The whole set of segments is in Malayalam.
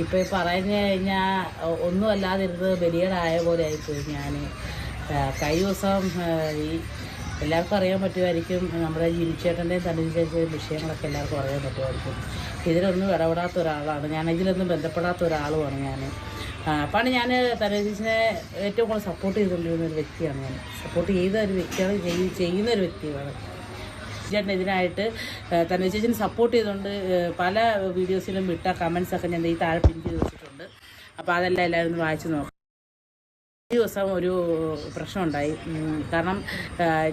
ഇപ്പം ഈ പറഞ്ഞു കഴിഞ്ഞാൽ ഒന്നും അല്ലാതിരുന്നത് ബലിയടായ പോലെ ആയിപ്പോയി ഞാൻ കഴിഞ്ഞ ദിവസം ഈ എല്ലാവർക്കും അറിയാൻ പറ്റുമായിരിക്കും നമ്മുടെ ജിനിച്ചേട്ടന്റെയും തനിച്ചേച്ചിയും വിഷയങ്ങളൊക്കെ എല്ലാവർക്കും അറിയാൻ പറ്റുമായിരിക്കും. ഇതിലൊന്നും ഇടപെടാത്ത ഒരാളാണ്. ഞാൻ ഇതിലൊന്നും ബന്ധപ്പെടാത്ത ഒരാളുമാണ് ഞാൻ അപ്പാണ് ഞാൻ തലേജീസിനെ ഏറ്റവും കൂടുതൽ സപ്പോർട്ട് ചെയ്തുകൊണ്ടിരുന്ന ഒരു വ്യക്തിയാണ് ഞാൻ. സപ്പോർട്ട് ചെയ്ത ഒരു വ്യക്തിയാണ് ചെയ്യുന്ന ഒരു വ്യക്തിയാണ്. ചേട്ടൻ ഇതിനായിട്ട് തന്നെ ചേച്ചിനെ സപ്പോർട്ട് ചെയ്തുകൊണ്ട് പല വീഡിയോസിലും വിട്ട കമൻസ് ഒക്കെ ഞാൻ ഈ താഴെ പിൻ ചെയ്ത് വെച്ചിട്ടുണ്ട്. അപ്പോൾ അതെല്ലാം എല്ലാവരും ഒന്ന് വായിച്ചു നോക്കാം. ഈ ദിവസം ഒരു പ്രശ്നമുണ്ടായി കാരണം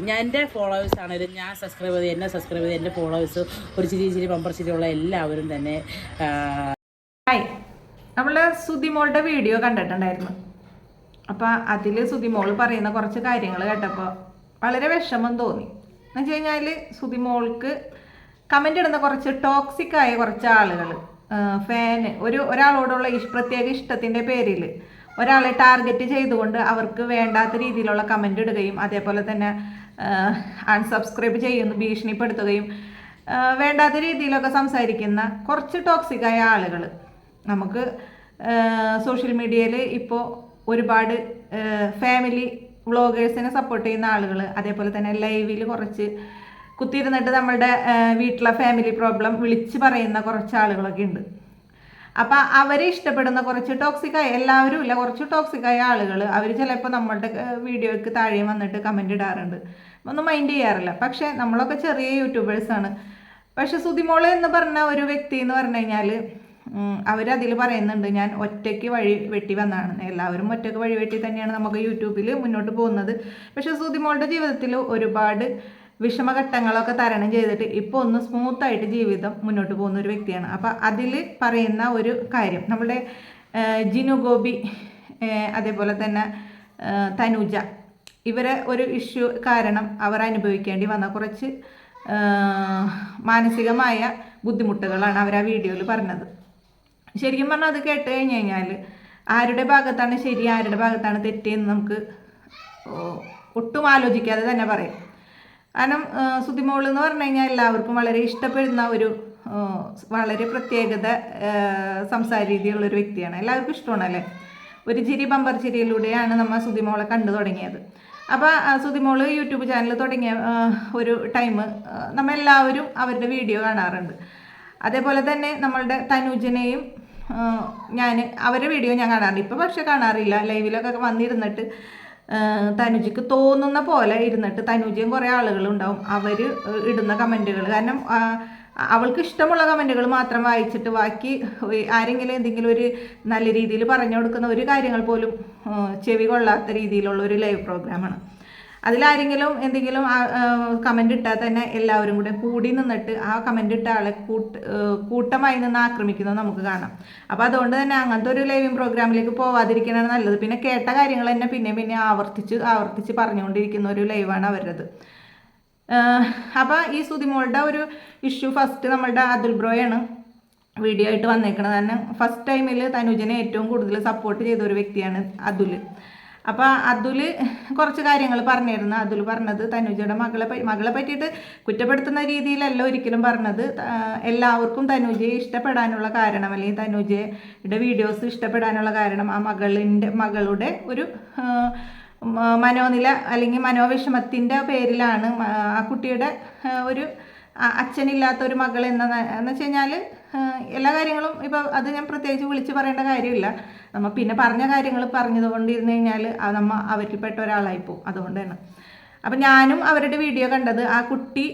ഞാൻ എന്റെ ഫോളോവേഴ്സ് ആണെങ്കിലും ഞാൻ സബ്സ്ക്രൈബ് ചെയ്ത് എന്നെ സബ്സ്ക്രൈബ് ചെയ്ത് എന്റെ ഫോളോവേഴ്സ് ഒരു ചിരി ചിരി പമ്പർ ചിരി ഉള്ള എല്ലാവരും തന്നെ ഹായ് നമ്മൾ സുതിമോളുടെ വീഡിയോ കണ്ടിട്ടുണ്ടായിരുന്നു. അപ്പം അതിൽ സുതിമോൾ പറയുന്ന കുറച്ച് കാര്യങ്ങൾ കേട്ടപ്പോൾ വളരെ വിഷമം തോന്നി. എന്ന് വെച്ച് കഴിഞ്ഞാൽ സുതിമോൾക്ക് കമന്റ് ഇടുന്ന കുറച്ച് ടോക്സിക് ആയ കുറച്ച് ആളുകൾ ഫാന് ഒരു ഒരാളോടുള്ള ഇഷ് പ്രത്യേക ഇഷ്ടത്തിന്റെ പേരിൽ ഒരാളെ ടാർഗറ്റ് ചെയ്തുകൊണ്ട് അവർക്ക് വേണ്ടാത്ത രീതിയിലുള്ള കമന്റ് ഇടുകയും അതേപോലെ തന്നെ അൺസബ്സ്ക്രൈബ് ചെയ്യുന്നു ഭീഷണിപ്പെടുത്തുകയും വേണ്ടാത്ത രീതിയിലൊക്കെ സംസാരിക്കുന്ന കുറച്ച് ടോക്സിക് ആയ ആളുകൾ നമുക്ക് സോഷ്യൽ മീഡിയയിൽ ഇപ്പോൾ ഒരുപാട് ഫാമിലി വ്ളോഗേഴ്സിനെ സപ്പോർട്ട് ചെയ്യുന്ന ആളുകൾ അതേപോലെ തന്നെ ലൈവിൽ കുറച്ച് കുത്തിയിരുന്നിട്ട് നമ്മളുടെ വീട്ടിലെ ഫാമിലി പ്രോബ്ലം വിളിച്ച് പറയുന്ന കുറച്ച് ആളുകളൊക്കെ ഉണ്ട് അപ്പം അവരെ ഇഷ്ടപ്പെടുന്ന കുറച്ച് ടോക്സിക്കായ എല്ലാവരും ഇല്ല കുറച്ച് ടോക്സിക്കായ ആളുകൾ അവർ ചിലപ്പോൾ നമ്മളുടെ വീഡിയോയ്ക്ക് താഴെ വന്നിട്ട് കമന്റ് ഇടാറുണ്ട്. ഒന്നും മൈൻഡ് ചെയ്യാറില്ല. പക്ഷേ നമ്മളൊക്കെ ചെറിയ യൂട്യൂബേഴ്സാണ് പക്ഷെ സുതിമോൾ എന്ന് പറഞ്ഞ ഒരു വ്യക്തി എന്ന് പറഞ്ഞു കഴിഞ്ഞാൽ അവരതിൽ പറയുന്നുണ്ട് ഞാൻ ഒറ്റയ്ക്ക് വഴി വെട്ടി വന്നാണ് എല്ലാവരും ഒറ്റയ്ക്ക് വഴി വെട്ടി തന്നെയാണ് നമുക്ക് യൂട്യൂബിൽ മുന്നോട്ട് പോകുന്നത്. പക്ഷെ സുതിമോളുടെ ജീവിതത്തിൽ ഒരുപാട് വിഷമഘട്ടങ്ങളൊക്കെ തരണം ചെയ്തിട്ട് ഇപ്പോൾ ഒന്ന് സ്മൂത്തായിട്ട് ജീവിതം മുന്നോട്ട് പോകുന്ന ഒരു വ്യക്തിയാണ്. അപ്പോൾ അതിൽ പറയുന്ന ഒരു കാര്യം നമ്മുടെ ജിനു ഗോപി അതേപോലെ തന്നെ തനുജ ഇവരെ ഒരു ഇഷ്യൂ കാരണം അവർ അനുഭവിക്കേണ്ടി വന്ന കുറച്ച് മാനസികമായ ബുദ്ധിമുട്ടുകളാണ് അവർ ആ വീഡിയോയിൽ പറഞ്ഞത്. ശരിക്കും പറഞ്ഞാൽ അത് കേട്ട് കഴിഞ്ഞ് കഴിഞ്ഞാൽ ആരുടെ ഭാഗത്താണ് ശരി ആരുടെ ഭാഗത്താണ് തെറ്റെന്ന് നമുക്ക് ഒട്ടും ആലോചിക്കാതെ തന്നെ പറയാം. കാരണം സുതിമോൾ എന്ന് പറഞ്ഞു കഴിഞ്ഞാൽ എല്ലാവർക്കും വളരെ ഇഷ്ടപ്പെടുന്ന ഒരു വളരെ പ്രത്യേകത സംസാര രീതിയുള്ള ഒരു വ്യക്തിയാണ്. എല്ലാവർക്കും ഇഷ്ടമാണല്ലേ? ഒരു ചിരി ബമ്പർ ചിരിയിലൂടെയാണ് നമ്മൾ സുതിമോളെ കണ്ടു തുടങ്ങിയത്. അപ്പോൾ സുതിമോൾ യൂട്യൂബ് ചാനൽ തുടങ്ങിയ ഒരു ടൈം നമ്മൾ എല്ലാവരും അവരുടെ വീഡിയോ കാണാറുണ്ട്. അതേപോലെ തന്നെ നമ്മളുടെ തനുജനെയും ഞാൻ അവരുടെ വീഡിയോ ഞാൻ കാണാറുണ്ട്. ഇപ്പോൾ പക്ഷെ കാണാറില്ല. ലൈവിലൊക്കെ വന്നിരുന്നിട്ട് തനുജിക്ക് തോന്നുന്ന പോലെ ഇരുന്നിട്ട് തനുജയും കുറേ ആളുകളുണ്ടാവും. അവർ ഇടുന്ന കമന്റുകൾ കാരണം അവൾക്ക് ഇഷ്ടമുള്ള കമന്റുകൾ മാത്രം വായിച്ചിട്ട് ബാക്കി ആരെങ്കിലും എന്തെങ്കിലും ഒരു നല്ല രീതിയിൽ പറഞ്ഞു കൊടുക്കുന്ന ഒരു കാര്യങ്ങൾ പോലും ചെവി കൊള്ളാത്ത രീതിയിലുള്ള ഒരു ലൈവ് പ്രോഗ്രാമാണ്. അതിലാരെങ്കിലും എന്തെങ്കിലും കമന്റ് ഇട്ടാൽ തന്നെ എല്ലാവരും കൂടെ കൂടി നിന്നിട്ട് ആ കമന്റ് ഇട്ട ആളെ കൂട്ട് കൂട്ടമായി നിന്ന് ആക്രമിക്കുന്നത് നമുക്ക് കാണാം. അപ്പോൾ അതുകൊണ്ട് തന്നെ അങ്ങനത്തെ ഒരു ലൈവിംഗ് പ്രോഗ്രാമിലേക്ക് പോവാതിരിക്കണതാണ് നല്ലത്. പിന്നെ കേട്ട കാര്യങ്ങൾ തന്നെ പിന്നെ പിന്നെ ആവർത്തിച്ച് ആവർത്തിച്ച് പറഞ്ഞുകൊണ്ടിരിക്കുന്ന ഒരു ലൈവാണ് അവരുടേത്. അപ്പോൾ ഈ സുതിമോളുടെ ഒരു ഇഷ്യൂ ഫസ്റ്റ് നമ്മളുടെ അതുൽ ബ്രോയാണ് വീഡിയോ ആയിട്ട് വന്നേക്കണത് തന്നെ. ഫസ്റ്റ് ടൈമിൽ തനുജനെ ഏറ്റവും കൂടുതൽ സപ്പോർട്ട് ചെയ്ത ഒരു വ്യക്തിയാണ് അതുൽ. അപ്പോൾ അതുൽ കുറച്ച് കാര്യങ്ങൾ പറഞ്ഞിരുന്നു. അതുൽ പറഞ്ഞത് തനുജയുടെ മകളെ മകളെ പറ്റിയിട്ട് കുറ്റപ്പെടുത്തുന്ന രീതിയിലല്ല ഒരിക്കലും പറഞ്ഞത്. എല്ലാവർക്കും തനുജയെ ഇഷ്ടപ്പെടാനുള്ള കാരണം അല്ലെങ്കിൽ തനുജയുടെ വീഡിയോസ് ഇഷ്ടപ്പെടാനുള്ള കാരണം ആ മകളിന്റെ മകളുടെ ഒരു മനോനില അല്ലെങ്കിൽ മനോവിഷമത്തിന്റെ പേരിലാണ് ആ കുട്ടിയുടെ ഒരു അച്ഛനില്ലാത്ത ഒരു മകൾ എന്ന എന്ന് വെച്ച് കഴിഞ്ഞാൽ എല്ലാ കാര്യങ്ങളും ഇപ്പോൾ അത് ഞാൻ പ്രത്യേകിച്ച് വിളിച്ച് പറയേണ്ട കാര്യമില്ല. നമ്മൾ പിന്നെ പറഞ്ഞ കാര്യങ്ങൾ പറഞ്ഞതുകൊണ്ടിരുന്ന് കഴിഞ്ഞാൽ നമ്മ അവരിൽപ്പെട്ട ഒരാളായി പോകും അതുകൊണ്ട് തന്നെ. അപ്പം ഞാനും അവരുടെ വീഡിയോ കണ്ടത് ആ കുട്ടി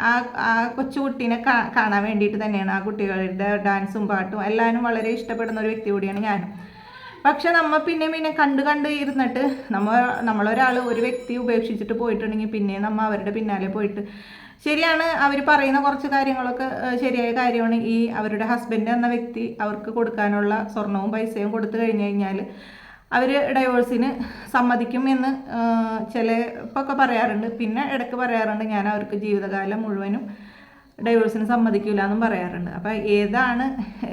ആ ആ കൊച്ചു കുട്ടീനെ കാ- കാണാൻ വേണ്ടിയിട്ട് തന്നെയാണ്. ആ കുട്ടികളുടെ ഡാൻസും പാട്ടും എല്ലാവരും വളരെ ഇഷ്ടപ്പെടുന്ന ഒരു വ്യക്തി കൂടിയാണ് ഞാനും. പക്ഷെ നമ്മൾ പിന്നെ പിന്നെ കണ്ട് കണ്ട് ഇരുന്നിട്ട് നമ്മൾ നമ്മളൊരാൾ ഒരു വ്യക്തി ഉപേക്ഷിച്ചിട്ട് പോയിട്ടുണ്ടെങ്കിൽ പിന്നെ നമ്മൾ അവരുടെ പിന്നാലെ പോയിട്ട് ശരിയാണ് അവർ പറയുന്ന കുറച്ച് കാര്യങ്ങളൊക്കെ ശരിയായ കാര്യമാണ്. ഈ അവരുടെ ഹസ്ബൻഡ് എന്ന വ്യക്തി അവർക്ക് കൊടുക്കാനുള്ള സ്വർണവും പൈസയും കൊടുത്തു കഴിഞ്ഞു കഴിഞ്ഞാൽ അവർ ഡൈവോഴ്സിന് സമ്മതിക്കും എന്ന് ചിലപ്പൊക്കെ പറയാറുണ്ട്. പിന്നെ ഇടയ്ക്ക് പറയാറുണ്ട് ഞാൻ അവർക്ക് ജീവിതകാലം മുഴുവനും ഡൈവോഴ്സിന് സമ്മതിക്കില്ല എന്നും പറയാറുണ്ട്. അപ്പോൾ ഏതാണ്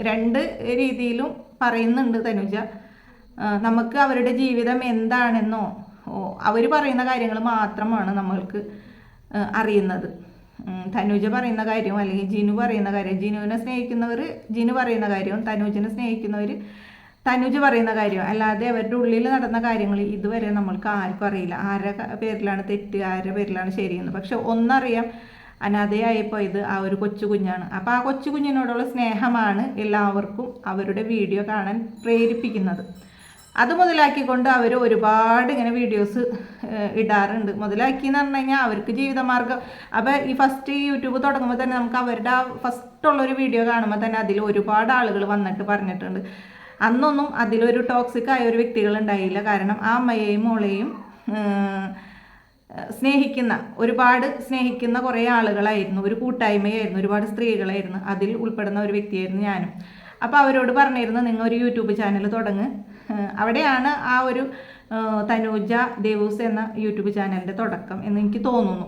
രണ്ട് രീതിയിലും പറയുന്നുണ്ട് തനുജ. നമുക്ക് അവരുടെ ജീവിതം എന്താണെന്നോ അവർ പറയുന്ന കാര്യങ്ങൾ മാത്രമാണ് നമ്മൾക്ക് അറിയുന്നത്. തനുജ പറയുന്ന കാര്യം അല്ലെങ്കിൽ ജിനു പറയുന്ന കാര്യം. ജിനുവിനെ സ്നേഹിക്കുന്നവർ ജിനു പറയുന്ന കാര്യവും തനുജിനെ സ്നേഹിക്കുന്നവർ തനുജ് പറയുന്ന കാര്യം. അല്ലാതെ അവരുടെ ഉള്ളിൽ നടന്ന കാര്യങ്ങൾ ഇതുവരെ നമ്മൾക്ക് ആർക്കും അറിയില്ല. ആരുടെ പേരിലാണ് തെറ്റ് ആരുടെ പേരിലാണ് ശരിയെന്ന്. പക്ഷെ ഒന്നറിയാം അനാഥയായപ്പോൾ ഇത് ആ ഒരു കൊച്ചു കുഞ്ഞാണ്. അപ്പോൾ ആ കൊച്ചു കുഞ്ഞിനോടുള്ള സ്നേഹമാണ് എല്ലാവർക്കും അവരുടെ വീഡിയോ കാണാൻ പ്രേരിപ്പിക്കുന്നത്. അത് മുതലാക്കിക്കൊണ്ട് അവർ ഒരുപാട് ഇങ്ങനെ വീഡിയോസ് ഇടാറുണ്ട്. മുതലാക്കി എന്ന് പറഞ്ഞു കഴിഞ്ഞാൽ അവർക്ക് ജീവിതമാർഗം അപ്പോൾ ഈ ഫസ്റ്റ് യൂട്യൂബ് തുടങ്ങുമ്പോൾ തന്നെ നമുക്ക് അവരുടെ ആ ഫസ്റ്റുള്ളൊരു വീഡിയോ കാണുമ്പോൾ തന്നെ അതിൽ ഒരുപാട് ആളുകൾ വന്നിട്ട് പറഞ്ഞിട്ടുണ്ട്. അന്നൊന്നും അതിലൊരു ടോക്സിക് ആയ ഒരു വ്യക്തികൾ ഉണ്ടായില്ല. കാരണം ആ അമ്മയെയും മോളെയും സ്നേഹിക്കുന്ന ഒരുപാട് സ്നേഹിക്കുന്ന കുറേ ആളുകളായിരുന്നു. ഒരു കൂട്ടായ്മയായിരുന്നു. ഒരുപാട് സ്ത്രീകളായിരുന്നു. അതിൽ ഉൾപ്പെടുന്ന ഒരു വ്യക്തിയായിരുന്നു ഞാനും. അപ്പോൾ അവരോട് പറഞ്ഞിരുന്നു നിങ്ങൾ ഒരു യൂട്യൂബ് ചാനൽ തുടങ്ങ്. അവിടെയാണ് ആ ഒരു തനൂജ ദേവൂസ് എന്ന യൂട്യൂബ് ചാനലിന്റെ തുടക്കം എന്ന് എനിക്ക് തോന്നുന്നു.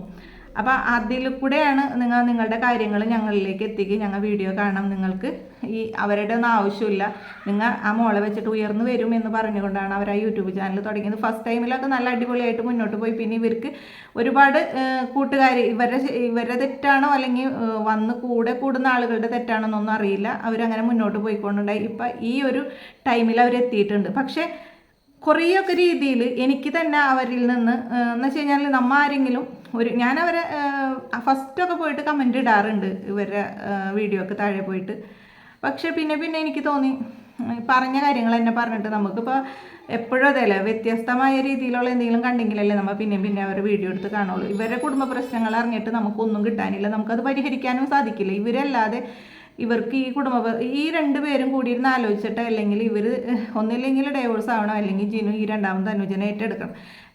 അപ്പോൾ അതിൽ കൂടെയാണ് നിങ്ങൾ നിങ്ങളുടെ കാര്യങ്ങൾ ഞങ്ങളിലേക്ക് എത്തിക്കുക. ഞങ്ങൾ വീഡിയോ കാണാം നിങ്ങൾക്ക് ഈ അവരുടെ ഒന്നും ആവശ്യമില്ല. നിങ്ങൾ ആ മോളെ വെച്ചിട്ട് ഉയർന്നു വരും എന്ന് പറഞ്ഞുകൊണ്ടാണ് അവർ ആ യൂട്യൂബ് ചാനൽ തുടങ്ങിയത്. ഫസ്റ്റ് ടൈമിലൊക്കെ നല്ല അടിപൊളിയായിട്ട് മുന്നോട്ട് പോയി. പിന്നെ ഇവർക്ക് ഒരുപാട് കൂട്ടുകാർ ഇവരുടെ ഇവരുടെ തെറ്റാണോ അല്ലെങ്കിൽ വന്ന് കൂടെ കൂടുന്ന ആളുകളുടെ തെറ്റാണോ എന്നൊന്നും അറിയില്ല. അവരങ്ങനെ മുന്നോട്ട് പോയിക്കൊണ്ടുണ്ടായി. ഇപ്പം ഈ ഒരു ടൈമിൽ അവരെത്തിയിട്ടുണ്ട് പക്ഷേ കുറേയൊക്കെ രീതിയിൽ എനിക്ക് തന്നെ അവരിൽ നിന്ന് എന്ന് വെച്ച് കഴിഞ്ഞാൽ നമ്മ ആരെങ്കിലും ഒരു ഞാൻ അവരെ ഫസ്റ്റൊക്കെ പോയിട്ട് കമന്റ് ഇടാറുണ്ട് ഇവരുടെ വീഡിയോ ഒക്കെ താഴെ പോയിട്ട്. പക്ഷെ പിന്നെ പിന്നെ എനിക്ക് തോന്നി പറഞ്ഞ കാര്യങ്ങൾ തന്നെ പറഞ്ഞിട്ട് നമുക്കിപ്പോൾ എപ്പോഴും അതല്ലേ വ്യത്യസ്തമായ രീതിയിലുള്ള എന്തെങ്കിലും കണ്ടെങ്കിലല്ലേ നമ്മൾ പിന്നെ പിന്നെ അവരുടെ വീഡിയോ എടുത്ത് കാണുള്ളൂ. ഇവരുടെ കുടുംബ പ്രശ്നങ്ങൾ അറിഞ്ഞിട്ട് നമുക്കൊന്നും കിട്ടാനില്ല നമുക്കത് പരിഹരിക്കാനും സാധിക്കില്ല. ഇവരല്ലാതെ ഇവർക്ക് ഈ കുടുംബ ഈ രണ്ട് പേരും കൂടിയിരുന്ന് ആലോചിച്ചിട്ട് അല്ലെങ്കിൽ ഇവർ ഒന്നില്ലെങ്കിൽ ഡൈവോഴ്സ് ആവണം അല്ലെങ്കിൽ ജിനു ഈ രണ്ടാമത് അനുജനെ ഏറ്റെടുക്കണം.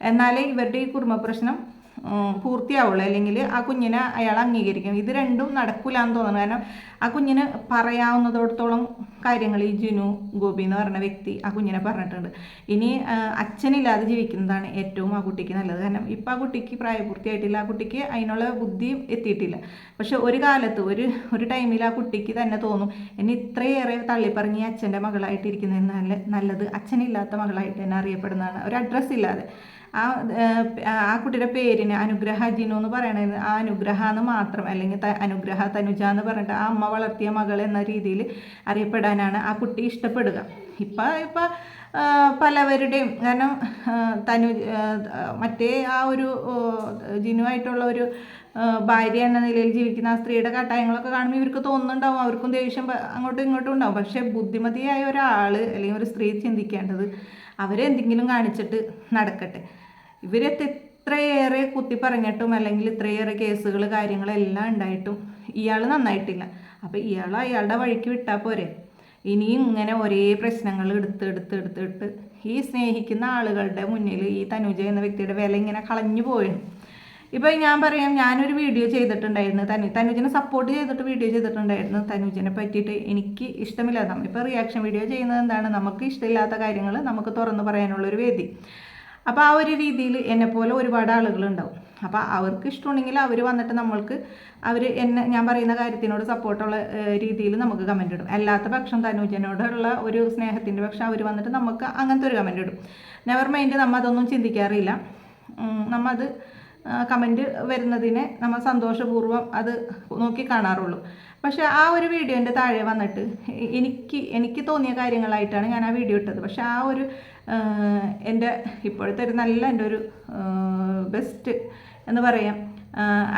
എന്നാലേ ഇവരുടെ ഈ കുടുംബ പ്രശ്നം പൂർത്തിയാവുള്ളൂ. അല്ലെങ്കിൽ ആ കുഞ്ഞിനെ അയാൾ അംഗീകരിക്കും. ഇത് രണ്ടും നടക്കില്ല എന്ന് തോന്നുന്നു. കാരണം ആ കുഞ്ഞിന് പറയാവുന്നതോടത്തോളം കാര്യങ്ങൾ ഈ ജിനു ഗോപി എന്ന് പറഞ്ഞ വ്യക്തി ആ കുഞ്ഞിനെ പറഞ്ഞിട്ടുണ്ട്. ഇനി അച്ഛനില്ലാതെ ജീവിക്കുന്നതാണ് ഏറ്റവും ആ കുട്ടിക്ക് നല്ലത്. കാരണം ഇപ്പം ആ കുട്ടിക്ക് പ്രായപൂർത്തിയായിട്ടില്ല. ആ കുട്ടിക്ക് അതിനുള്ള ബുദ്ധി എത്തിയിട്ടില്ല. പക്ഷെ ഒരു കാലത്ത് ഒരു ഒരു ടൈമിൽ ആ കുട്ടിക്ക് തന്നെ തോന്നും എന്നെ ഇത്രയേറെ തള്ളിപ്പറഞ്ഞ് അച്ഛന്റെ മകളായിട്ടിരിക്കുന്നതിന് നല്ല നല്ലത് അച്ഛനില്ലാത്ത മകളായിട്ട് തന്നെ അറിയപ്പെടുന്നതാണ്. ഒരു അഡ്രസ്സ് ഇല്ലാതെ. ആ ആ കുട്ടിയുടെ പേരിന് അനുഗ്രഹ ജിനു എന്ന് പറയണത് ആ അനുഗ്രഹ എന്ന് മാത്രം അല്ലെങ്കിൽ അനുഗ്രഹ തനുജ എന്ന് പറഞ്ഞിട്ട് ആ അമ്മ വളർത്തിയ മകൾ എന്ന രീതിയിൽ അറിയപ്പെടാനാണ് ആ കുട്ടി ഇഷ്ടപ്പെടുക. ഇപ്പം ഇപ്പം പലവരുടെയും കാരണം തനു മറ്റേ ആ ഒരു ജിനു ജിനുവായിട്ടുള്ള ഒരു ഭാര്യ എന്ന നിലയിൽ ജീവിക്കുന്ന ആ സ്ത്രീയുടെ കട്ടായങ്ങളൊക്കെ കാണുമ്പോൾ ഇവർക്ക് തോന്നുന്നുണ്ടാവും അവർക്കും ദേഷ്യം അങ്ങോട്ടും ഇങ്ങോട്ടും ഉണ്ടാവും. പക്ഷേ ബുദ്ധിമതിയായ ഒരാൾ അല്ലെങ്കിൽ ഒരു സ്ത്രീ ചിന്തിക്കേണ്ടത് അവരെന്തെങ്കിലും കാണിച്ചിട്ട് നടക്കട്ടെ. ഇവരെ ഇത്രയേറെ കുത്തി പറഞ്ഞിട്ടും അല്ലെങ്കിൽ ഇത്രയേറെ കേസുകൾ കാര്യങ്ങളെല്ലാം ഉണ്ടായിട്ടും ഇയാൾ നന്നായിട്ടില്ല. അപ്പോൾ ഇയാൾ അയാളുടെ വഴിക്ക് വിട്ടാൽ പോരെ. ഇനിയും ഇങ്ങനെ ഒരേ പ്രശ്നങ്ങൾ എടുത്ത് എടുത്ത് എടുത്തിട്ട് ഈ സ്നേഹിക്കുന്ന ആളുകളുടെ മുന്നിൽ ഈ തനുജ എന്ന വ്യക്തിയുടെ വില ഇങ്ങനെ കളഞ്ഞു പോയിരുന്നു ഇപ്പോൾ ഞാൻ പറയാം ഞാനൊരു വീഡിയോ ചെയ്തിട്ടുണ്ടായിരുന്നു. തനു തനുജിനെ സപ്പോർട്ട് ചെയ്തിട്ട് വീഡിയോ ചെയ്തിട്ടുണ്ടായിരുന്നു. തനുജിനെ പറ്റിയിട്ട് എനിക്ക് ഇഷ്ടമില്ല. നമ്മളിപ്പോൾ റിയാക്ഷൻ വീഡിയോ ചെയ്യുന്നത് എന്താണ്? നമുക്ക് ഇഷ്ടമില്ലാത്ത കാര്യങ്ങൾ നമുക്ക് തുറന്ന് പറയാനുള്ളൊരു വേദി. അപ്പോൾ ആ ഒരു രീതിയിൽ എന്നെപ്പോലെ ഒരുപാട് ആളുകളുണ്ടാവും. അപ്പോൾ അവർക്ക് ഇഷ്ടമുണ്ടെങ്കിൽ അവർ വന്നിട്ട് നമ്മൾക്ക് അവർ എന്നെ ഞാൻ പറയുന്ന കാര്യത്തിനോട് സപ്പോർട്ടുള്ള രീതിയിൽ നമുക്ക് കമന്റ് ഇടും. അല്ലാത്ത പക്ഷം തനുജനോടുള്ള ഒരു സ്നേഹത്തിന്റെ പക്ഷം അവർ വന്നിട്ട് നമുക്ക് അങ്ങനത്തെ ഒരു കമന്റ് ഇടും. നെവർ മൈൻഡ് നമ്മൾ അതൊന്നും ചിന്തിക്കാറില്ല. നമ്മത് നമ്മ അത് കമന്റ് വരുന്നതിനെ നമ്മൾ സന്തോഷപൂർവം അത് നോക്കി കാണാറുള്ളൂ. പക്ഷേ ആ ഒരു വീഡിയോന്റെ താഴെ വന്നിട്ട് എനിക്ക് എനിക്ക് തോന്നിയ കാര്യങ്ങളായിട്ടാണ് ഞാൻ ആ വീഡിയോ ഇട്ടത്. പക്ഷേ ആ ഒരു എന്റെ ഇപ്പോഴത്തെ ഒരു നല്ല എന്റെ ഒരു ബെസ്റ്റ് എന്ന് പറയാം.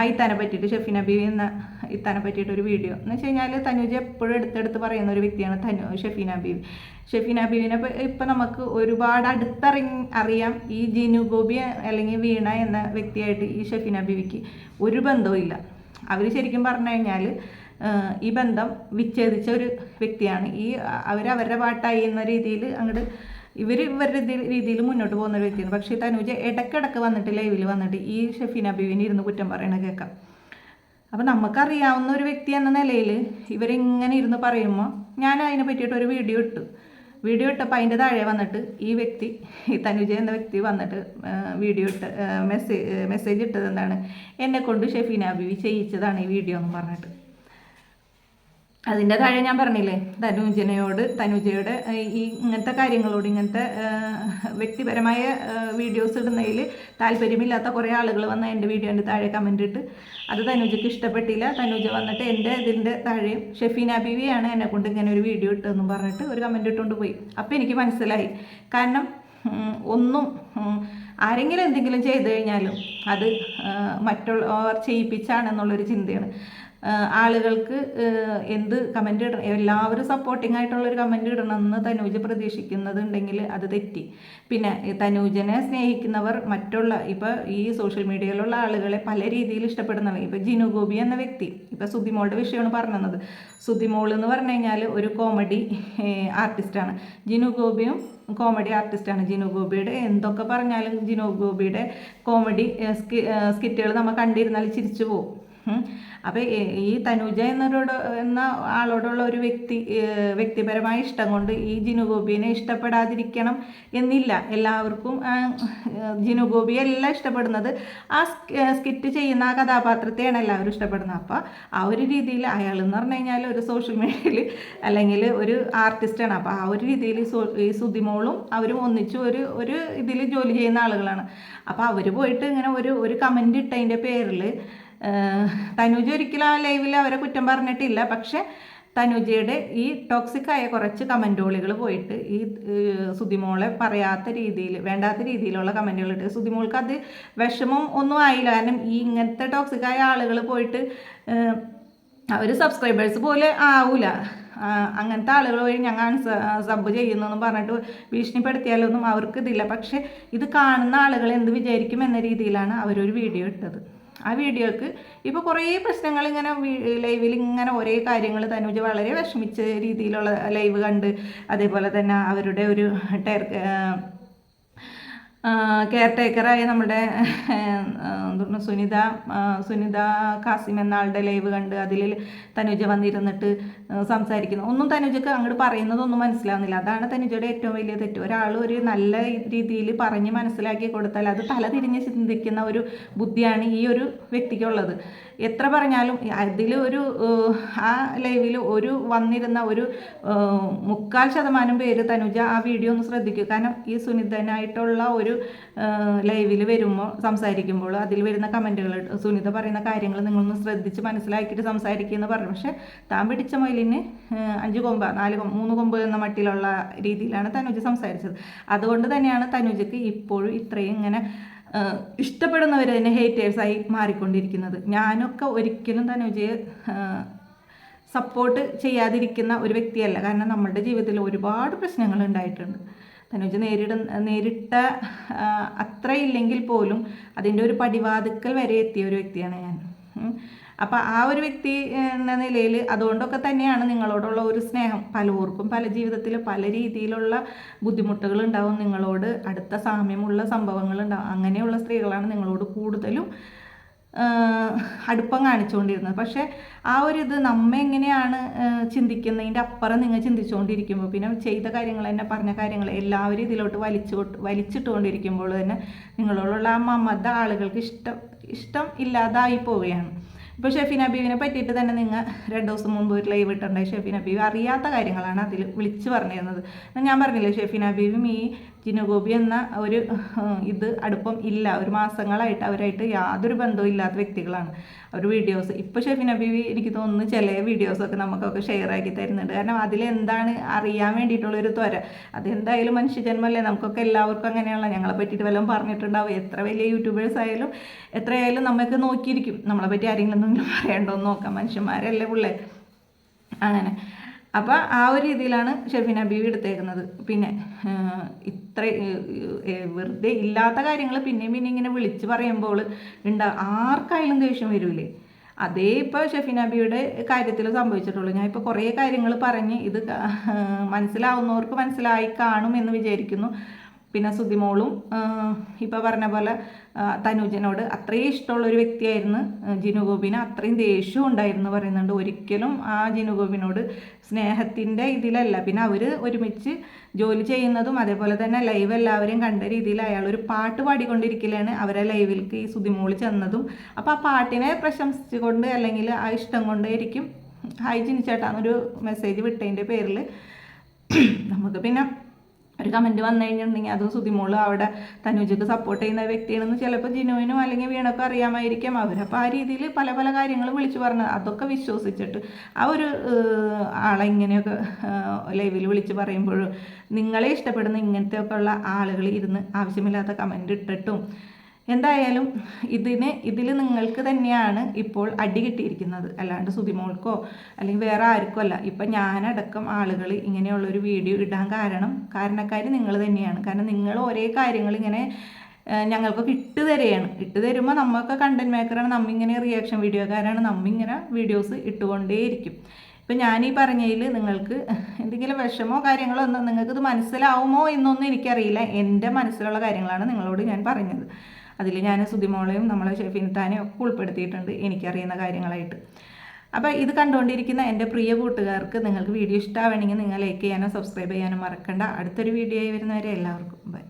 ഐത്താനെ പറ്റിയിട്ട് ഷെഫിന ബീവി എന്ന ഇത്താനെ പറ്റിയിട്ട് ഒരു വീഡിയോ എന്ന് വെച്ച് കഴിഞ്ഞാൽ തനുജ എപ്പോഴും എടുത്തെടുത്ത് പറയുന്ന ഒരു വ്യക്തിയാണ് തനു ഷെഫീന ബീവി ഷെഫീന ബീവിനെ ഇപ്പം നമുക്ക് ഒരുപാട് അടുത്തറി അറിയാം. ഈ ജിനു ഗോപി അല്ലെങ്കിൽ വീണ എന്ന വ്യക്തിയായിട്ട് ഈ ഷെഫീന ബീവിക്ക് ഒരു ബന്ധവുമില്ല അവർ ശരിക്കും പറഞ്ഞു കഴിഞ്ഞാൽ ഈ ബന്ധം വിച്ഛേദിച്ച ഒരു വ്യക്തിയാണ്. ഈ അവർ അവരുടെ പാട്ടായി എന്ന രീതിയിൽ അങ്ങോട്ട് ഇവർ ഇവരുടെ രീതിയിൽ മുന്നോട്ട് പോകുന്ന ഒരു വ്യക്തിയാണ്. പക്ഷേ തനുജ ഇടയ്ക്കിടയ്ക്ക് വന്നിട്ട് ലൈവിൽ വന്നിട്ട് ഈ ഷെഫീന ബീവിനെ ഇരുന്ന് കുറ്റം പറയണ കേൾക്കാം അപ്പം നമുക്കറിയാവുന്ന ഒരു വ്യക്തി എന്ന നിലയിൽ ഇവരിങ്ങനെ ഇരുന്ന് പറയുമ്പോൾ ഞാൻ അതിനെ പറ്റിയിട്ട് ഒരു വീഡിയോ ഇട്ടു. വീഡിയോ ഇട്ടപ്പോൾ അതിന്റെ താഴെ വന്നിട്ട് ഈ വ്യക്തി ഈ തനുജ എന്ന വ്യക്തി വന്നിട്ട് വീഡിയോ ഇട്ട് മെസ്സേജ് മെസ്സേജ് ഇട്ടത് എന്താണ്? എന്നെ കൊണ്ട് ഷെഫീന ബീവി ചെയ്യിച്ചതാണ് ഈ വീഡിയോ എന്ന് പറഞ്ഞിട്ട്. അതിന്റെ താഴെ ഞാൻ പറഞ്ഞില്ലേ? തനുജനയോട് തനുജയുടെ ഈ ഇങ്ങനത്തെ കാര്യങ്ങളോട് ഇങ്ങനത്തെ വ്യക്തിപരമായ വീഡിയോസ് ഇടുന്നതിൽ താല്പര്യമില്ലാത്ത കുറേ ആളുകൾ വന്ന് എന്റെ വീഡിയോന്റെ താഴെ കമന്റ് ഇട്ട് അത് തനുജയ്ക്ക് ഇഷ്ടപ്പെട്ടില്ല. തനുജ വന്നിട്ട് എന്റെ ഇതിന്റെ താഴെയും ഷെഫീന ബീവിയാണ് എന്നെ കൊണ്ട് ഇങ്ങനെ ഒരു വീഡിയോ ഇട്ടതെന്നും പറഞ്ഞിട്ട് ഒരു കമന്റ് ഇട്ടുകൊണ്ട് പോയി. അപ്പോൾ എനിക്ക് മനസ്സിലായി. കാരണം ഒന്നും ആരെങ്കിലും എന്തെങ്കിലും ചെയ്തു കഴിഞ്ഞാലും അത് മറ്റുള്ളവർ ചെയ്യിപ്പിച്ചാണെന്നുള്ളൊരു ചിന്തയാണ്. ആളുകൾക്ക് എന്ത് കമന്റ് ഇടണം? എല്ലാവരും സപ്പോർട്ടിംഗ് ആയിട്ടുള്ളൊരു കമന്റ് ഇടണമെന്ന് തനൂജ് പ്രതീക്ഷിക്കുന്നത് ഉണ്ടെങ്കിൽ അത് തെറ്റി. പിന്നെ തനൂജനെ സ്നേഹിക്കുന്നവർ മറ്റുള്ള ഇപ്പോൾ ഈ സോഷ്യൽ മീഡിയയിലുള്ള ആളുകളെ പല രീതിയിൽ ഇഷ്ടപ്പെടുന്നവർ ഇപ്പോൾ ജിനു ഗോപി എന്ന വ്യക്തി ഇപ്പോൾ സുധിമോളുടെ വിഷയമാണ് പറഞ്ഞത്. സുധിമോൾ എന്ന് പറഞ്ഞു കഴിഞ്ഞാൽ ഒരു കോമഡി ആർട്ടിസ്റ്റാണ് ജിനു ഗോപിയും കോമഡി ആർട്ടിസ്റ്റാണ് ജിനു ഗോപിയുടെ എന്തൊക്കെ പറഞ്ഞാലും ജിനു ഗോപിയുടെ കോമഡി സ്കിറ്റുകൾ നമ്മൾ കണ്ടിരുന്നാൽ ചിരിച്ചു പോകും. അപ്പോൾ ഈ തനുജ എന്നൊരോട് എന്ന ആളോടുള്ള ഒരു വ്യക്തി വ്യക്തിപരമായ ഇഷ്ടം കൊണ്ട് ഈ ജിനുഗോപിയെ ഇഷ്ടപ്പെടാതിരിക്കണം എന്നില്ല. എല്ലാവർക്കും ജിനുഗോപിയെ എല്ലാം ഇഷ്ടപ്പെടുന്നത്. ആ സ്കിറ്റ് ചെയ്യുന്ന ആ കഥാപാത്രത്തെയാണ് എല്ലാവരും ഇഷ്ടപ്പെടുന്നത്. അപ്പോൾ ആ ഒരു രീതിയിൽ അയാൾ എന്ന് പറഞ്ഞു കഴിഞ്ഞാൽ ഒരു സോഷ്യൽ മീഡിയയിൽ അല്ലെങ്കിൽ ഒരു ആർട്ടിസ്റ്റാണ്. അപ്പോൾ ആ ഒരു രീതിയിൽ ഈ സുതിമോളും അവരും ഒന്നിച്ചു ഒരു ഒരു ഇതിൽ ജോലി ചെയ്യുന്ന ആളുകളാണ്. അപ്പോൾ അവർ പോയിട്ട് ഇങ്ങനെ ഒരു ഒരു കമന്റ് ഇട്ടതിന്റെ പേരിൽ തനുജ ഒരിക്കലും ആ ലൈവിൽ അവരെ കുറ്റം പറഞ്ഞിട്ടില്ല. പക്ഷെ തനുജയുടെ ഈ ടോക്സിക് ആയ കുറച്ച് കമന്റോളുകൾ പോയിട്ട് ഈ സുതിമോളെ പറയാത്ത രീതിയിൽ വേണ്ടാത്ത രീതിയിലുള്ള കമന്റുകൾ ഇട്ട്. സുതിമോൾക്ക് അത് വിഷമം ഒന്നും ആയില്ല. കാരണം ഈ ഇങ്ങനത്തെ ടോക്സിക് ആയ ആളുകൾ പോയിട്ട് അവർ സബ്സ്ക്രൈബേഴ്സ് പോലെ ആവൂല. അങ്ങനത്തെ ആളുകൾ വഴി ഞങ്ങൾ സബ് ചെയ്യുന്നെന്നും പറഞ്ഞിട്ട് ഭീഷണിപ്പെടുത്തിയാലൊന്നും അവർക്ക് ഇതില്ല. പക്ഷെ ഇത് കാണുന്ന ആളുകൾ എന്ത് വിചാരിക്കും എന്ന രീതിയിലാണ് അവരൊരു വീഡിയോ ഇട്ടത്. ആ വീഡിയോക്ക് ഇപ്പോൾ കുറേ പ്രശ്നങ്ങൾ ഇങ്ങനെ ലൈവിൽ ഇങ്ങനെ ഒരേ കാര്യങ്ങൾ തനുജ് വളരെ വിഷമിച്ച രീതിയിലുള്ള ലൈവ് കണ്ട് അതേപോലെ തന്നെ അവരുടെ ഒരു ടെർ കെയർ ടേക്കറായ നമ്മുടെ സുനിത സുനിത കാസിം എന്ന ആളുടെ ലൈവ് കണ്ട് അതിൽ തനുജ വന്നിരുന്നിട്ട് ആ, സംസാരിക്കുന്നു. ഒന്നും തനുജക്ക് അങ്ങോട്ട് പറയുന്നതൊന്നും മനസ്സിലാവുന്നില്ല. അതാണ് തനുജയുടെ ഏറ്റവും വലിയ തെറ്റ്. ഒരാൾ ഒരു നല്ല രീതിയിൽ പറഞ്ഞ് മനസ്സിലാക്കി കൊടുത്താൽ അത് തല തിരിഞ്ഞ് ചിന്തിക്കുന്ന ഒരു ബുദ്ധിയാണ് ഈ ഒരു വ്യക്തിക്കുള്ളത്. എത്ര പറഞ്ഞാലും അതിൽ ഒരു ആ ലൈവിൽ ഒരു വന്നിരുന്ന ഒരു മുക്കാൽ ശതമാനം പേര് തനുജ ആ വീഡിയോ ഒന്ന് ശ്രദ്ധിക്കുക കാരണം ഈ സുനിതനായിട്ടുള്ള ഒരു ലൈവിൽ വരുമ്പോൾ സംസാരിക്കുമ്പോൾ അതിൽ വരുന്ന കമന്റുകൾ സുനിത പറയുന്ന കാര്യങ്ങൾ നിങ്ങളൊന്ന് ശ്രദ്ധിച്ച് മനസ്സിലാക്കിയിട്ട് സംസാരിക്കുക എന്ന് പറഞ്ഞു. പക്ഷേ താൻ പിടിച്ച ഏഹ്, അഞ്ച് കൊമ്പ് നാല് കൊമ്പ് മൂന്ന് കൊമ്പ് എന്ന മട്ടിലുള്ള രീതിയിലാണ് തനുജ് സംസാരിച്ചത്. അതുകൊണ്ട് തന്നെയാണ് തനുജയ്ക്ക് ഇപ്പോഴും ഇത്രയും ഇങ്ങനെ ഇഷ്ടപ്പെടുന്നവർ തന്നെ ഹേറ്റേഴ്സായി മാറിക്കൊണ്ടിരിക്കുന്നത്. ഞാനൊക്കെ ഒരിക്കലും തനുജയെ സപ്പോർട്ട് ചെയ്യാതിരിക്കുന്ന ഒരു വ്യക്തിയല്ല. കാരണം നമ്മുടെ ജീവിതത്തിൽ ഒരുപാട് പ്രശ്നങ്ങൾ ഉണ്ടായിട്ടുണ്ട്. തനുജ് നേരിട നേരിട്ട അത്രയില്ലെങ്കിൽ പോലും അതിന്റെ ഒരു പടിവാതുക്കൽ വരെ എത്തിയ ഒരു വ്യക്തിയാണ് ഞാൻ. അപ്പോൾ ആ ഒരു വ്യക്തി എന്ന നിലയിൽ അതുകൊണ്ടൊക്കെ തന്നെയാണ് നിങ്ങളോടുള്ള ഒരു സ്നേഹം. പലർക്കും പല ജീവിതത്തിൽ പല രീതിയിലുള്ള ബുദ്ധിമുട്ടുകൾ ഉണ്ടാവും. നിങ്ങളോട് അടുത്ത സാമ്യമുള്ള സംഭവങ്ങൾ ഉണ്ടാവും. അങ്ങനെയുള്ള സ്ത്രീകളാണ് നിങ്ങളോട് കൂടുതലും അടുപ്പം കാണിച്ചുകൊണ്ടിരുന്നത്. പക്ഷേ ആ ഒരു ഇത് നമ്മ എങ്ങനെയാണ് ചിന്തിക്കുന്നതിന്റെ അപ്പുറം നിങ്ങൾ ചിന്തിച്ചുകൊണ്ടിരിക്കുമ്പോൾ പിന്നെ ചെയ്ത കാര്യങ്ങൾ തന്നെ പറഞ്ഞ കാര്യങ്ങൾ എല്ലാവരും ഇതിലോട്ട് വലിച്ചു വലിച്ചിട്ടുകൊണ്ടിരിക്കുമ്പോൾ തന്നെ നിങ്ങളോടുള്ള ആ മമത ആളുകൾക്ക് ഇഷ്ടം ഇഷ്ടം ഇല്ലാതായി പോവുകയാണ്. ഇപ്പോൾ ഷെഫീൻ ഹബീബിനെ പറ്റിയിട്ട് തന്നെ നിങ്ങൾ രണ്ട് ദിവസം മുമ്പ് ഒരു ലൈവ് ഇട്ടുണ്ടായി ഷെഫീൻ ഹബീബ് അറിയാത്ത കാര്യങ്ങളാണ് അതിൽ വിളിച്ച് പറഞ്ഞിരുന്നത്. ഞാൻ പറഞ്ഞില്ലേ ഷെഫീൻ ഹബീബും ഈ ജിനുഗോപി എന്ന ഒരു ഇത് അടുപ്പം ഇല്ല. ഒരു മാസങ്ങളായിട്ട് അവരായിട്ട് യാതൊരു ബന്ധവും ഇല്ലാത്ത വ്യക്തികളാണ്. അവർ വീഡിയോസ് ഇപ്പോൾ ഷെഫീൻ ഹബീബി എനിക്ക് തോന്നുന്നു ചില വീഡിയോസൊക്കെ നമുക്കൊക്കെ ഷെയർ ആക്കി തരുന്നുണ്ട്. കാരണം അതിലെന്താണ് അറിയാൻ വേണ്ടിയിട്ടുള്ളൊരു ത്വര. അതെന്തായാലും മനുഷ്യജന്മല്ലേ നമുക്കൊക്കെ എല്ലാവർക്കും അങ്ങനെയുള്ള ഞങ്ങളെ പറ്റിയിട്ട് വല്ലതും പറഞ്ഞിട്ടുണ്ടാവും. എത്ര വലിയ യൂട്യൂബേഴ്സ് ആയാലും എത്രയായാലും നമുക്ക് നോക്കിയിരിക്കും. നമ്മളെ പറ്റി ആരെങ്കിലും എന്തെങ്കിലും പറയണ്ടോ എന്ന് നോക്കാം. മനുഷ്യന്മാരല്ലേ പിള്ളേ? അങ്ങനെ. അപ്പോൾ ആ ഒരു രീതിയിലാണ് ഷെഫീന ബീവി എടുത്തേക്കുന്നത്. പിന്നെ ഇത്ര വെറുതെ ഇല്ലാത്ത കാര്യങ്ങൾ പിന്നെയും പിന്നെ ഇങ്ങനെ വിളിച്ച് പറയുമ്പോൾ ഉണ്ടാ ആർക്കായാലും ദേഷ്യം വരൂലേ? അതേ ഇപ്പോൾ ഷെഫിനബിയുടെ കാര്യത്തിൽ സംഭവിച്ചിട്ടുള്ളൂ. ഞാൻ ഇപ്പോൾ കുറേ കാര്യങ്ങൾ പറഞ്ഞ് ഇത് മനസ്സിലാവുന്നവർക്ക് മനസ്സിലായി കാണും എന്ന് വിചാരിക്കുന്നു. പിന്നെ സുതിമോളും ഇപ്പോൾ പറഞ്ഞ പോലെ തനുജനോട് അത്രയും ഇഷ്ടമുള്ള ഒരു വ്യക്തിയായിരുന്നു ജിനുഗോപിന് ജിനു ഗോപിന് അത്രയും ദേഷ്യവും ഉണ്ടായിരുന്നു പറയുന്നുണ്ട്. ഒരിക്കലും ആ ജിനു ഗോപിനോട് സ്നേഹത്തിന്റെ ഇതിലല്ല. പിന്നെ അവർ ഒരുമിച്ച് ജോലി ചെയ്യുന്നതും അതേപോലെ തന്നെ ലൈവ് എല്ലാവരെയും കണ്ട രീതിയിൽ അയാൾ ഒരു പാട്ട് പാടിക്കൊണ്ടിരിക്കലാണ് അവരെ ലൈവിലേക്ക് ഈ സുതിമോൾ ചെന്നതും. അപ്പോൾ ആ പാട്ടിനെ പ്രശംസിച്ചുകൊണ്ട് അല്ലെങ്കിൽ ആ ഇഷ്ടം കൊണ്ടായിരിക്കും ഹൈ ജിനിച്ചേട്ടാന്നൊരു മെസ്സേജ് വിട്ടതിന്റെ പേരിൽ നമുക്ക് പിന്നെ ഒരു കമന്റ് വന്നു കഴിഞ്ഞിട്ടുണ്ടെങ്കിൽ അതും സുതിമോൾ അവിടെ തനുജക്ക് സപ്പോർട്ട് ചെയ്യുന്ന വ്യക്തിയാണെന്ന് ചിലപ്പോൾ ജിനുവിനും അല്ലെങ്കിൽ വീണൊക്കെ അറിയാമായിരിക്കാം. അവരപ്പോൾ ആ രീതിയിൽ പല പല കാര്യങ്ങൾ വിളിച്ചു പറഞ്ഞത് അതൊക്കെ വിശ്വസിച്ചിട്ട് ആ ഒരു ആളെ ഇങ്ങനെയൊക്കെ ലൈവിൽ വിളിച്ച് പറയുമ്പോഴും നിങ്ങളെ ഇഷ്ടപ്പെടുന്ന ഇങ്ങനത്തെയൊക്കെ ഉള്ള ആളുകൾ ഇരുന്ന് ആവശ്യമില്ലാത്ത കമന്റ് ഇട്ടിട്ടും എന്തായാലും ഇതിന് ഇതിൽ നിങ്ങൾക്ക് തന്നെയാണ് ഇപ്പോൾ അടി കിട്ടിയിരിക്കുന്നത്. അല്ലാണ്ട് സുതിമോൾക്കോ അല്ലെങ്കിൽ വേറെ ആർക്കോ അല്ല. ഇപ്പം ഞാനടക്കം ആളുകൾ ഇങ്ങനെയുള്ളൊരു വീഡിയോ ഇടാൻ കാരണം കാരണക്കാർ നിങ്ങൾ തന്നെയാണ്. കാരണം നിങ്ങൾ ഒരേ കാര്യങ്ങൾ ഇങ്ങനെ ഞങ്ങൾക്കൊക്കെ ഇട്ട് തരികയാണ്. ഇട്ട് തരുമ്പോൾ നമ്മൾക്ക് കണ്ടന്റ് മേക്കറാണ് നമ്മിങ്ങനെ റിയാക്ഷൻ വീഡിയോക്കാരാണ് നമ്മിങ്ങനെ വീഡിയോസ് ഇട്ടുകൊണ്ടേയിരിക്കും. ഇപ്പം ഞാൻ ഈ പറഞ്ഞതിൽ നിങ്ങൾക്ക് എന്തെങ്കിലും വിഷമോ കാര്യങ്ങളോ ഒന്നും നിങ്ങൾക്കിത് മനസ്സിലാവുമോ എന്നൊന്നും എനിക്കറിയില്ല. എന്റെ മനസ്സിലുള്ള കാര്യങ്ങളാണ് നിങ്ങളോട് ഞാൻ പറഞ്ഞത്. അതിൽ ഞാൻ സുതിമോളെയും നമ്മളെ ഷെഫിൻതാനെയും ഒക്കെ ഉൾപ്പെടുത്തിയിട്ടുണ്ട് എനിക്കറിയുന്ന കാര്യങ്ങളായിട്ട്. അപ്പോൾ ഇത് കണ്ടുകൊണ്ടിരിക്കുന്ന എന്റെ പ്രിയ കൂട്ടുകാർക്ക് നിങ്ങൾക്ക് വീഡിയോ ഇഷ്ടമാവണമെങ്കിൽ നിങ്ങൾ ലൈക്ക് ചെയ്യാനോ സബ്സ്ക്രൈബ് ചെയ്യാനോ മറക്കണ്ട. അടുത്തൊരു വീഡിയോ ആയി വരുന്നവരെ എല്ലാവർക്കും ബൈ